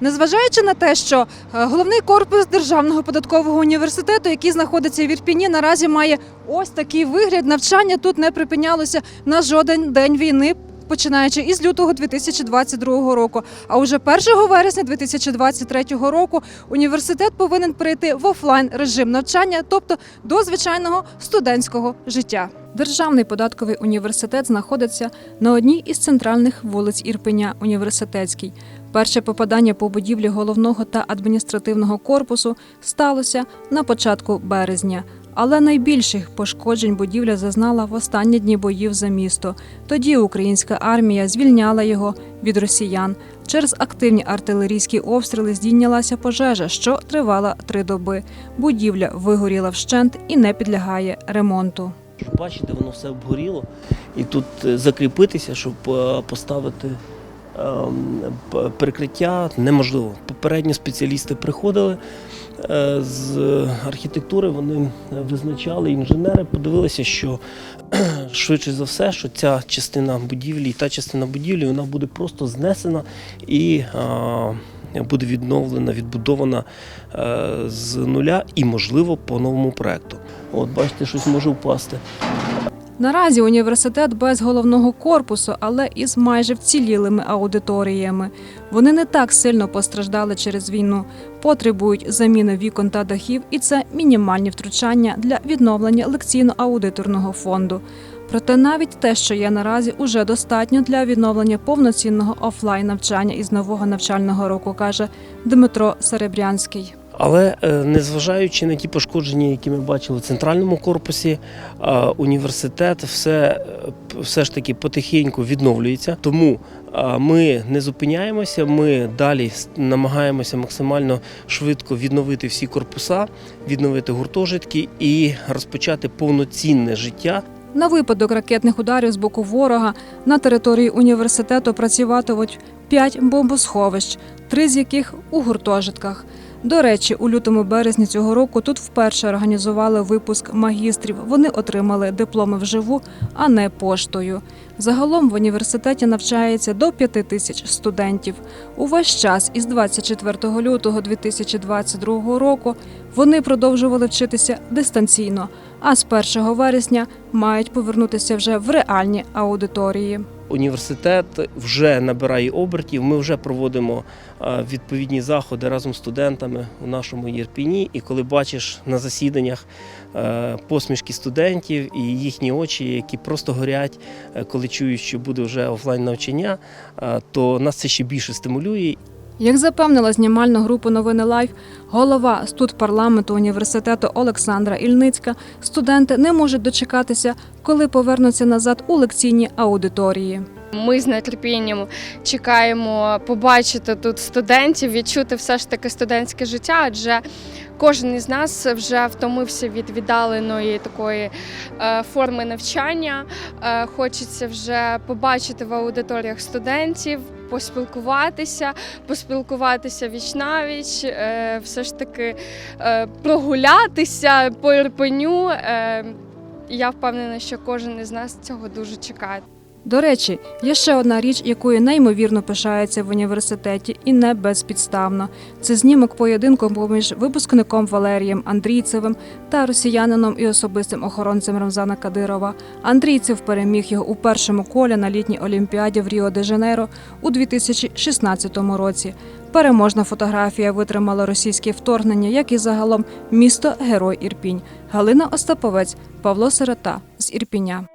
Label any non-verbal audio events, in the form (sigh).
Незважаючи на те, що е, головний корпус Державного податкового університету, який знаходиться в Ірпіні, наразі має ось такий вигляд. Навчання тут не припинялося на жоден день війни. Починаючи із лютого 2022 року, а уже 1 вересня 2023 року університет повинен перейти в офлайн режим навчання, тобто до звичайного студентського життя. Державний податковий університет знаходиться на одній із центральних вулиць Ірпеня Університетській. Перше попадання по будівлі головного та адміністративного корпусу сталося на початку березня. Але найбільших пошкоджень будівля зазнала в останні дні боїв за місто. Тоді українська армія звільняла його від росіян. Через активні артилерійські обстріли здійнялася пожежа, що тривала три доби. Будівля вигоріла вщент і не підлягає ремонту. Бачите, воно все обгоріло. І тут е, закріпитися, щоб е, поставити ем, перекриття неможливо. Попередньо спеціалісти приходили е, з архітектури, вони визначали, інженери подивилися, що (clears throat) швидше за все, що ця частина будівлі і та частина будівлі вона буде просто знесена і буде відновлена, відбудована е, з нуля і, можливо, по новому проекту. От бачите, щось може впасти. Наразі університет без головного корпусу, але із майже вцілілими аудиторіями. Вони не так сильно постраждали через війну, потребують заміни вікон та дахів, і це мінімальні втручання для відновлення лекційно-аудиторного фонду. Проте навіть те, що є наразі, уже достатньо для відновлення повноцінного офлайн навчання із нового навчального року, каже Дмитро Серебрянський. Але е, незважаючи на ті пошкодження, які ми бачили в центральному корпусі, е, університет все, е, все ж таки потихеньку відновлюється. Тому ми не зупиняємося. Ми далі намагаємося максимально швидко відновити всі корпуса, відновити гуртожитки і розпочати повноцінне життя На випадок ракетних ударів з боку ворога на території університету працюватимуть п'ять бомбосховищ, три з яких у гуртожитках. До речі, у лютому березні цього року тут вперше організували випуск магістрів. Вони отримали дипломи вживу, а не поштою. Загалом в університеті навчається до 5 тисяч студентів. Увесь час із 24 лютого 2022 року вони продовжували вчитися дистанційно, а з 1 вересня мають повернутися вже в реальні аудиторії. Університет вже набирає обертів. Ми вже проводимо е, відповідні заходи разом з студентами у нашому Єрпіні. І коли бачиш на засіданнях е, посмішки студентів і їхні очі, які просто горять, е, коли чують, що буде вже офлайн навчання, то нас це ще більше стимулює. Як запевнила знімальну групу Новини Лайф, голова студпарламенту університету Олександра Ільницька, студенти не можуть дочекатися, коли повернуться назад у лекційні аудиторії. Ми з нетерпінням чекаємо побачити тут студентів, відчути все ж таки студентське життя, адже кожен із нас вже втомився від віддаленої такої е, форми навчання. Е, Хочеться вже побачити в аудиторіях студентів. Поспілкуватися, поспілкуватися віч навіч, е, все ж таки е, прогулятися по Ірпеню. Е, я впевнена, що кожен із нас цього дуже чекає. До речі, є ще одна річ, якою неймовірно пишається в університеті, і не безпідставно. Це знімок поєдинку поміж випускником Валерієм Андрійцевим та росіянином і особистим охоронцем Рамзана Кадирова. Андрійцев переміг його у першому колі на літній олімпіаді в Ріо де Жанейро у 2016 році. Переможна фотографія витримала російське вторгнення, як і загалом місто Герой Ірпінь. Галина Остаповець, Павло Сирота з Ірпіня.